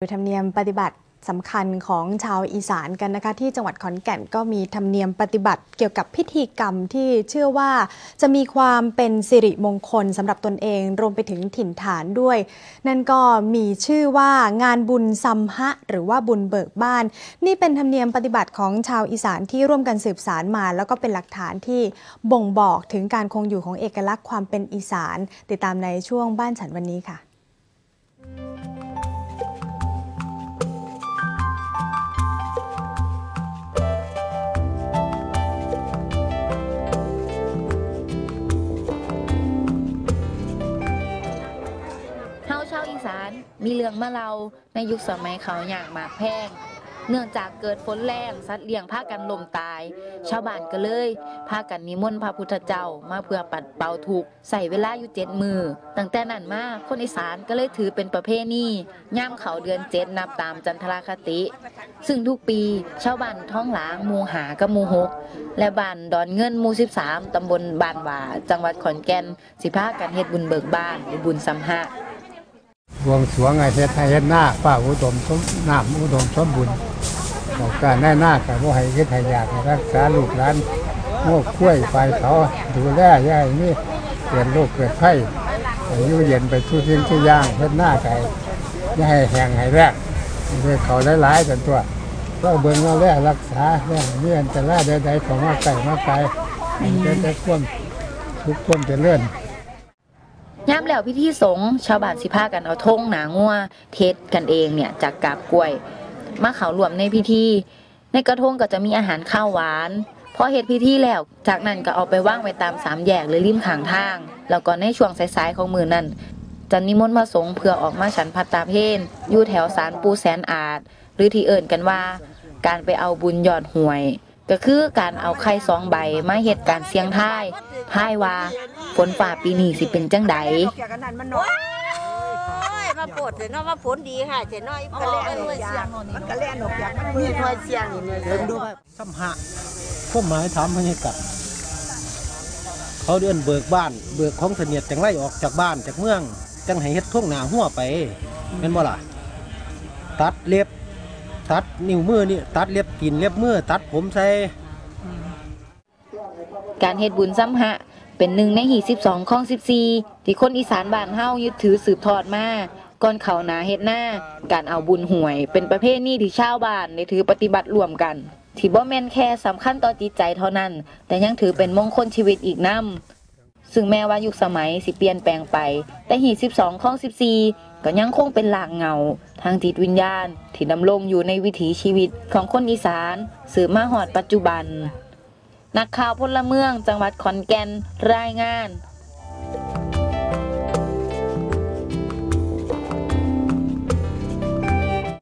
ดยธรรมเนียมปฏิบัติสำคัญของชาวอีสานกันนะคะที่จังหวัดขอนแก่นก็มีธรรมเนียมปฏิบัติเกี่ยวกับพิธีกรรมที่เชื่อว่าจะมีความเป็นสิริมงคลสำหรับตนเองรวมไปถึงถิ่นฐานด้วย นั่นก็มีชื่อว่างานบุญซัมฮะ หรือว่าบุญเบิกบ้าน นี่เป็นธรรมเนียมปฏิบัติของชาวอีสานที่ร่วมกันสืบสารมา แล้วก็เป็นหลักฐานที่บ่งบอกถึงการคงอยู่ของเอกลักษณ์ความเป็นอีสาน ติดตามในช่วงบ้านฉันวันนี้ค่ะาชาวอีสาน มีเรื่องมาเล่าในยุคสมัยเขาอย่างหมากแพงเนื่องจากเกิดฝนแรงสัตว์เลี้ยงพากันล่มตาย ชาวบ้านก็เลยพากันนิมนต์พระพุทธเจ้ามาเพื่อปัดเป่าทุกข์ใส่เวลาอยู่เจ็ดมือ ตั้งแต่นั้นมาคนอีสานก็เลยถือเป็นประเพณีย่ามเขาเดือนเจ็ดนับตามจันทราคติ ซึ่งทุกปีชาวบ้านท้องหลางมูหากับมูหก และบ้านดอนเงินมู่13ตำบลบ้านหวาจังหวัดขอนแก่นสิพากันเฮ็ดบุญเบิกบ้านหรือบุญสัมหะ บวงสรวงไอเฮ็ดให้เฮ็ดหน้าป้าอุดมสมน้ำอุดมสมบุญบอกการแน่หน้ากับว่าให้เฮ็ดให้อยากให้รักษาลูกหลานโง่คุ้วยไปเขาดูแลย่าให้นี่เกิดโรคเกิดไข้อายุเย็นไปทุกสิ่งทุกอย่างเฮ็ดหน้าไก่ย่าให้แห้งให้แรกด้วยเขาหลายๆกันตัวเราเบิ่งเราแลรักษาเรื่อนี้อันตรายใดๆของมาไก่มาไก่จะได้ความทุกข์ความเจริญ ยามแล้วพิธีสงฆ์ชาวบ้านสิพากันเอาธงหนางัวเทศกันเองเนี่ยจากกาบกล้วย มาเขารวมในพิธี ในกระทงก็จะมีอาหารข้าวหวานพอเฮ็ดพิธีแล้ว จากนั้นก็เอาไปว่างไว้ตามสามแยกหรือริมขางทาง แล้วก็ในช่วงสายๆของมือนั้นจะนิมนต์มาสงฆ์เพื่อออกมาฉันพัตตาเพนอยู่แถวศาลปูแสนอาจ หรือที่เอิ่นกันว่า การไปเอาบุญยอดหวย ก็คือการเอาไข่สองใบมาเฮ็ดการเสียงทายทายว่าฝนฝ่าปีนี้สิเป็นจังใดโอ้ยมาปวดเถอะเนาะมาฝนดีค่ะเจ๋น้อยมันก็แล่นหนกยางมันก็แล่นหนกยางมันมีหน่วยเสียงนี่เนี่ยเดินดูสัมหะข้อหมายถามพญากัดเขาเดินเบิกบ้าน เบิกของเสนียดจังไรออกจากบ้านจากเมือง จังให้เฮ็ดท่วงหนาหัวไปเป็นบ่ล่ะตัดเล็บ ตัดนิ้วมือนี่ตัดเล็บกินเล็บมือตัดผมใส่การเฮ็ดบุญซ้ำหะ เป็นหนึ่งในหี12ของ14ที่คนอีสานบ้านเฮายึดถือสืบทอดมาก่อนเขาหนาเฮ็ดหน้า การเอาบุญหวย เป็นประเพณีที่ชาวบ้านได้ถือปฏิบัติร่วมกันที่บ่แม่นแค่สำคัญต่อจิตใจเท่านั้น แต่ยังถือเป็นมงคลชีวิตอีกนำ ซึ่งแม้ว่ายุคสมัยสิเปลี่ยนแปลงไป แต่หี12ของ 14 ก็ยังคงเป็นหลากเงา ทางจิตวิญญาณ ที่ดำรงอยู่ในวิถีชีวิตของคนอีสานสืบมาหอดปัจจุบัน นักข่าวพลเมืองจังหวัดขอนแก่นรายงาน